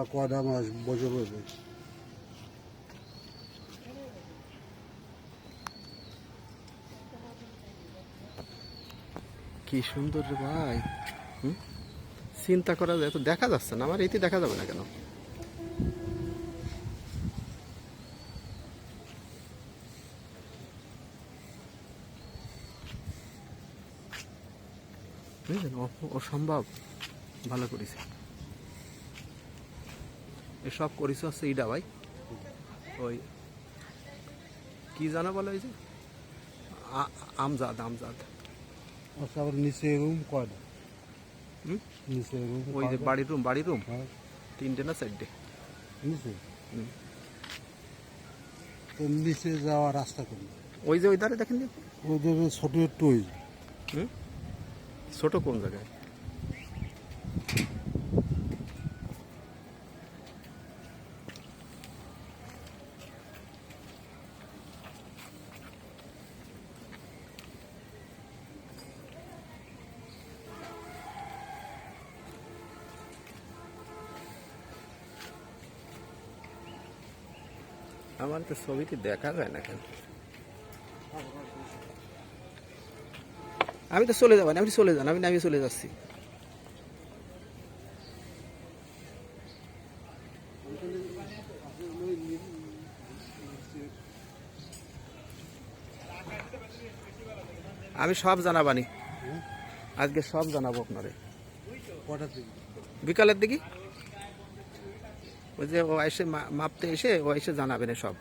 আর কয়টা মাস বছর হয়েছে কি সুন্দর রে ভাই? চিন্তা করা যায়, তো দেখা যাচ্ছে না, আমার এতে দেখা যাবে না কেন? বুঝলেন? অসম্ভব। ভালো করেছে। এসব করেছে হচ্ছে ইডা ভাই? ওই কি জানা বলে ওই যে? আমজাদ আমজাদ। আচ্ছা আবার নিচে রুম কয়টা? নিচে রুম ওই যে বাড়ির রুম বাড়ির রুম হ্যাঁ। তিনটে না চারটে? নিচে? হুম। তো নিচে যাওয়া রাস্তা কোন ওই যে ওই ধারে দেখেন যে ওদের ছোট একটু ওই ছোট কোন জায়গায়? আমার তো ছবিটি দেখা যায় না কেন? আমি তো চলে যাব আপনি চলে যান আমি আমি চলে যাচ্ছি। আমি সব জানাবানি। আজকে সব জানাব আপনারে। বিকালের দিকে? ওই যে ও এসে মাপতে এসে ও এসে জানাবেন সব